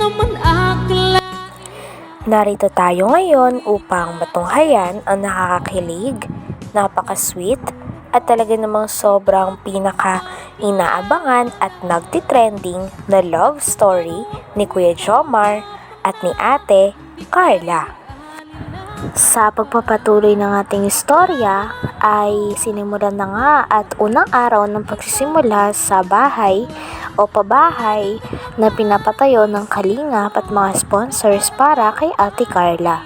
naman akla Narito tayo ngayon upang matunghayan ang nakakakilig, napaka-sweet, at talaga namang sobrang pinaka-inaabangan at nagtitrending na love story ni Kuya Jomar at ni Ate Carla. Sa pagpapatuloy ng ating istorya ay sinimulan na nga at unang araw ng pagsisimula sa bahay o pabahay na pinapatayo ng kalingap at mga sponsors para kay Ate Carla.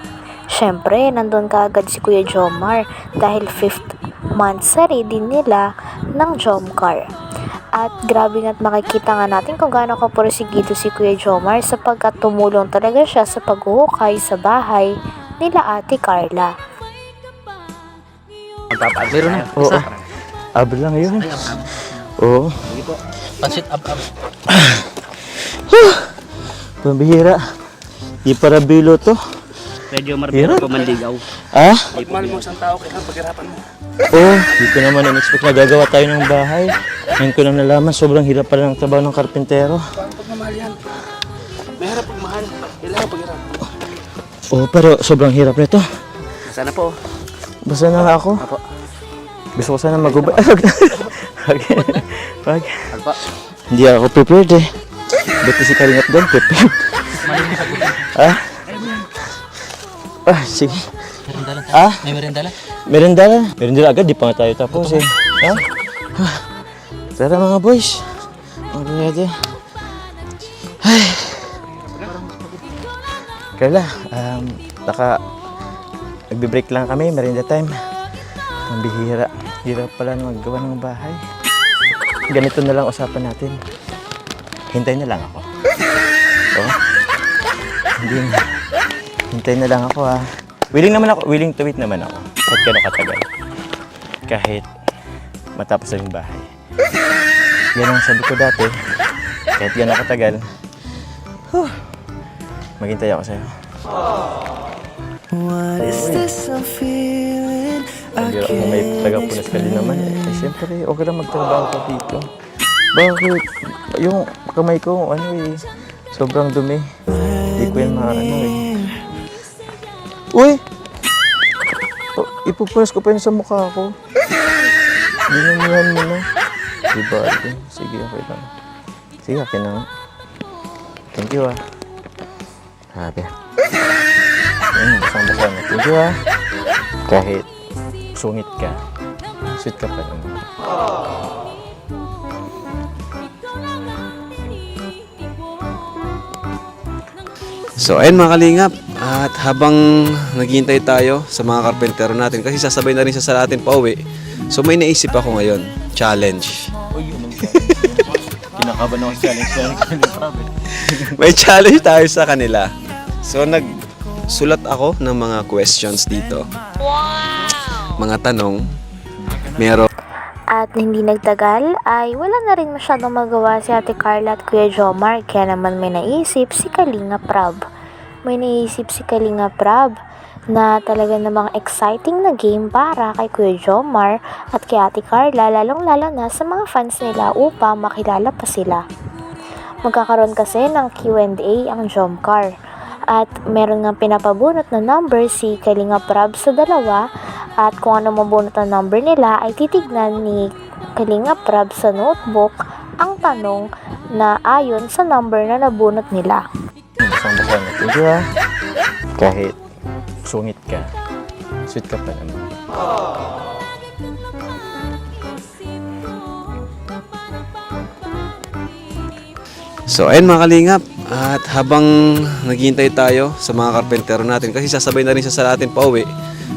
Siyempre, nandun ka agad si Kuya Jomar dahil 5th monthsary din nila ng Jomcar. At grabe nga't makikita nga natin kung gaano kaporsigido si Kuya Jomar sapagkat tumulong talaga siya sa paghuhukay sa bahay nila Ate Carla. Magpapa- Meron na. Oo. Isa. Abel lang yun. Ay. Oo. Sige po. Pansit up, up. Pambihira. Di para bilo to. Medyo marbiro Hirap. po manligaw. Ah? Mahal mo isang tao, kailangan paghirapan mo. Oo. Di ko naman in-expect na gagawa tayo ng bahay. Ngayon ko lang nalaman, sobrang hirap pala ng trabaho ng karpintero. Paano pagmamahal yan? May harap pagmahal. Oo, pero sobrang hirap nito. Sana po. Basta na ako. Apo. Gusto ko sana magubay. Wag. Wag. Alpa. Hindi ako prepared eh. Ba't si Kalingap doon? Prepared. ah? Ah, sige. Merenda lang. Ah? May merenda lang. Merendala. Merendala agad, di pa nga tayo tapos eh. Ha? Ah, Tara mga boys. Mga brother. Carla, um, naka, nagbe-break lang kami, merinda time. Ang bihira. Hirap pala na maggawa ng bahay. Ganito na lang usapan natin. Hintay na lang ako. Oh? Hindi na. Hintay na lang ako ha. Willing naman ako, willing to wait naman ako. Kahit gano'ng katagal. Kahit matapos na bahay. Yan ang sabi ko dati. Kahit gano'ng katagal. Huh, maghintay ako sa'yo. What is this I'm feeling? I Hindi ako may taga-punas ka din naman. Eh, siyempre, okay lang magtrabaho ka dito. Bakit? Yung kamay ko, ano eh, sobrang dumi. Hindi ko yan maano eh. Uy! Oh, ipupunas ko pa yun sa mukha ko. Ginamihan mo na. Diba? Sige, okay lang. Sige, akin na nga. Thank you ah. Sabi. Ayun, basang-basa na. Thank you ah. Kahit sungit ka, sweet ka pa naman. So ayun mga kalingap, at habang naghihintay tayo sa mga karpentero natin, kasi sasabay na rin siya sa atin pa uwi, so may naisip ako ngayon, challenge. Kinakaban ako sa challenge May challenge tayo sa kanila. So nagsulat ako ng mga questions dito. Mga tanong, meron At hindi nagtagal ay wala na rin masyadong magawa si Ate Carla at Kuya Jomar kaya naman may naisip si Kalinga Prab. May naisip si Kalinga Prab na talaga namang exciting na game para kay Kuya Jomar at kay Ate Carla lalong lalo na sa mga fans nila upang makilala pa sila. Magkakaroon kasi ng Q&A ang Jomcar. At meron nga pinapabunot na number si Kalinga Prab sa dalawa at kung ano mabunot na number nila ay titignan ni Kalinga Prab sa notebook ang tanong na ayon sa number na nabunot nila. Na. Thank you ah. Kahit sungit ka, sweet ka pa naman. So ayun mga kalingap, at habang naghihintay tayo sa mga karpentero natin, kasi sasabay na rin siya sa atin pa uwi,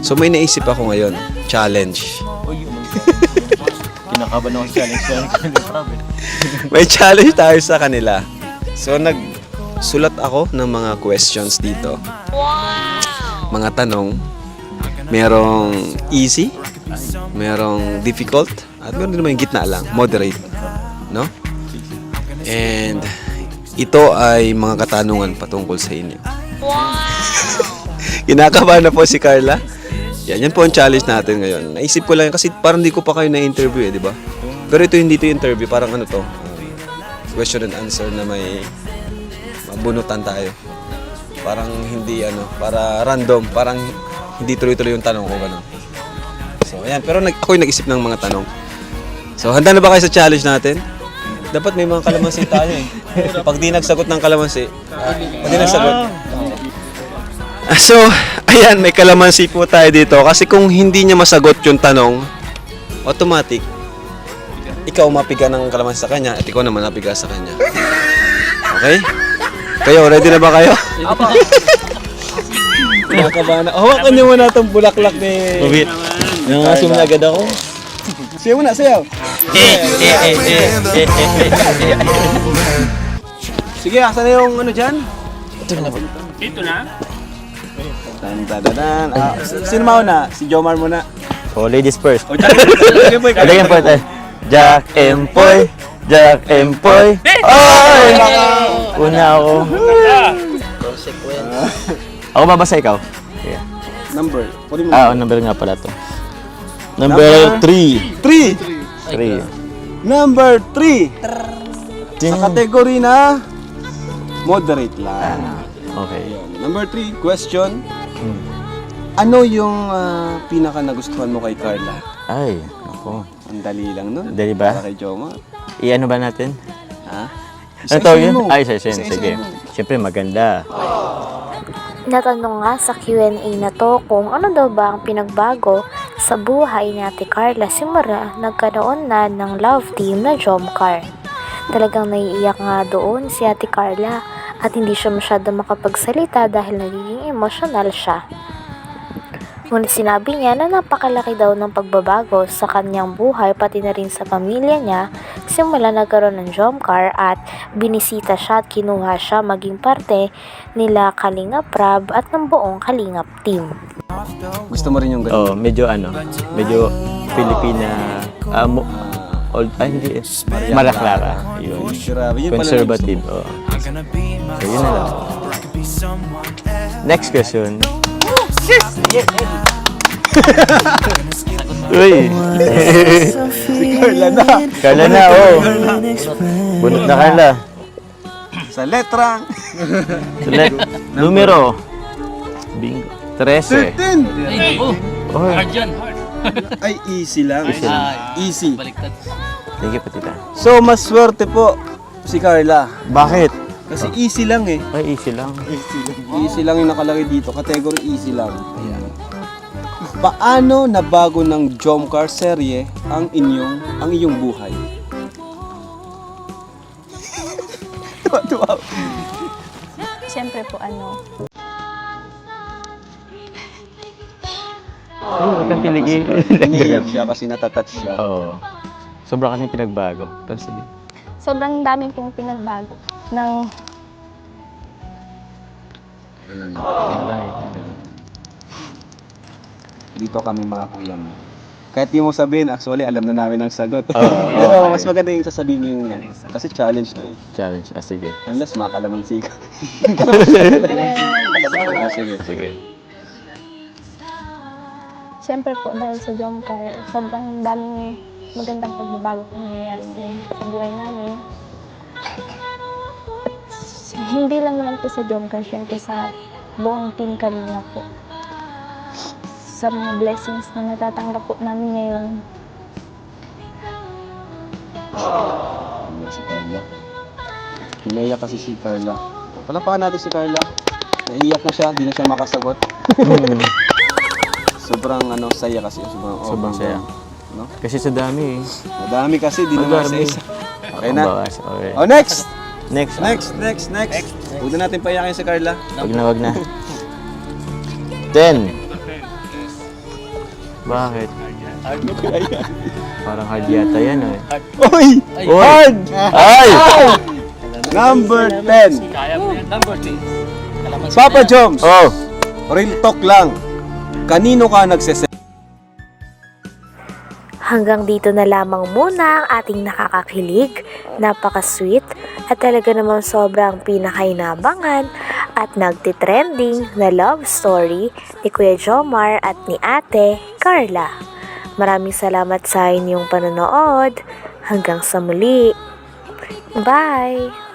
so may naisip ako ngayon, challenge. Kinakaban ako sa challenge na May challenge tayo sa kanila. So nagsulat ako ng mga questions dito. Mga tanong, merong easy, merong difficult, at meron din naman yung gitna lang, moderate. No? And ito ay mga katanungan patungkol sa inyo. Kinakabahan na po si Carla. Yan, yan po ang challenge natin ngayon. Naisip ko lang kasi parang di ko pa kayo na-interview eh, di ba? Pero ito hindi to interview, parang ano to, um, question and answer na may mabunutan tayo. Parang hindi ano, para random, parang hindi tuloy-tuloy yung tanong ko ganun. So, ayan. Pero nag, ako yung nag-isip ng mga tanong. So, handa na ba kayo sa challenge natin? Dapat may mga kalamansi tayo eh. Pag di nagsagot ng kalamansi, pag di nagsagot. Ah, So, ayan, may kalamansi po tayo dito. Kasi kung hindi niya masagot yung tanong, automatic, ikaw mapiga ng kalamansi sa kanya at ikaw naman napiga sa kanya. Okay? Kayo, ready na ba kayo? Apo. Kinakabahan na. Hawakan niyo muna itong bulaklak ni... Ubit. Nangasim na agad ako. Sayo muna, sayo. Sige, asan na yung ano dyan? Dito na. Dan, dan, dan, dan. Ah, sino mauna? Si Jomar muna. Oh, ladies first. O, dyan. Sige, boy. Lagyan po tayo. Jack Empoy. Jack Empoy. Oy! Una ako. Ako babasa ikaw. Yeah. Number. Ah, number nga pala to. Number 3. Three. 3. Number three. Sa kategory na moderate lang. Okay. Number three, question. Ano yung ah, pinaka nagustuhan mo kay Carla? Ay, ako. Ang dali lang nun. Dali ba? Para kay Jomar. I-ano ba natin? Ha? Ano tawag yun? mo. Ay, isa Isa-isahin Sige. Siyempre maganda. Natanong nga sa Q&A na to kung ano daw ba ang pinagbago sa buhay ni Ate Carla simula nagkaroon na ng love team na Jomcar. Talagang naiiyak nga doon si Ate Carla at hindi siya masyado makapagsalita dahil nagiging emosyonal siya. Ngunit sinabi niya na napakalaki daw ng pagbabago sa kanyang buhay pati na rin sa pamilya niya simula nagkaroon ng Jomcar at binisita siya at kinuha siya maging parte nila Kalingap Rab at ng buong Kalingap team. Gusto mo rin yung ganun? Oh, medyo ano, medyo Filipina, ah, mo- old, ay hindi, eh. Maria Clara. Yun. Grabe, yun pala Conservative. Oh. So, yun na lang. Next question. Uy! Carla na. Carla na, oh. Bunot na Carla. Sa letrang Select numero. Bingo. 13. 13. Oh, Hard yan, hard. Ay, easy lang. Easy. Baliktad. thank you, Patita. So, mas swerte po si Carla. Bakit? Kasi easy lang eh. Ay, easy lang. Easy lang yung nakalagay dito. Category easy lang. Paano nabago ng Jomcar serye ang inyong ang iyong buhay? Tuwa-tuwa. Siyempre po ano, Oh, kang tiligi. Umiiyak siya kasi natatouch siya. Oo. Sobra kasi pinagbago. Tapos sige. sobrang dami pong pinagbago ng Dito kami mga kuya mo. Kahit di mo sabihin, actually, alam na namin ang sagot. Oo. Pero mas maganda yung sasabihin mo yung Kasi challenge na eh. Challenge. Ah, sige. Unless makalamansi ka. ah, sige. Sige. Siyempre po dahil sa Jomcar, sobrang daming magandang pagbabago po nangyayari sa buhay namin. At hindi lang naman po sa Jomcar, siyempre sa buong team kanina po. Sa mga blessings na natatanggap po namin ngayon. Si Carla. Naiyak kasi si Carla. Palapakan natin si Carla. Naiyak na siya, hindi na siya makasagot. sobrang ano, saya kasi. Sobrang, Sobrang saya. No? Kasi sa dami eh. Madami kasi, di naman sa isa. Okay Ang na. bawas. Okay. Oh, next! Next. Next, next, next. Huwag na natin payakin si Carla. Wag na, wag na. Ten. Bakit? Parang hard yata yan eh. Oy! Oy! Hard! Ay! Number 10. Kaya mo yan. Number 10. Kalamansi Papa. Joms, Oh! real talk lang. Kanino ka nagsese Hanggang dito na lamang muna ang ating nakakakilig, napaka-sweet at talaga namang sobrang pinakainabangan at nagtitrending na love story ni Kuya Jomar at ni Ate Carla. Maraming salamat sa inyong panonood. Hanggang sa muli. Bye!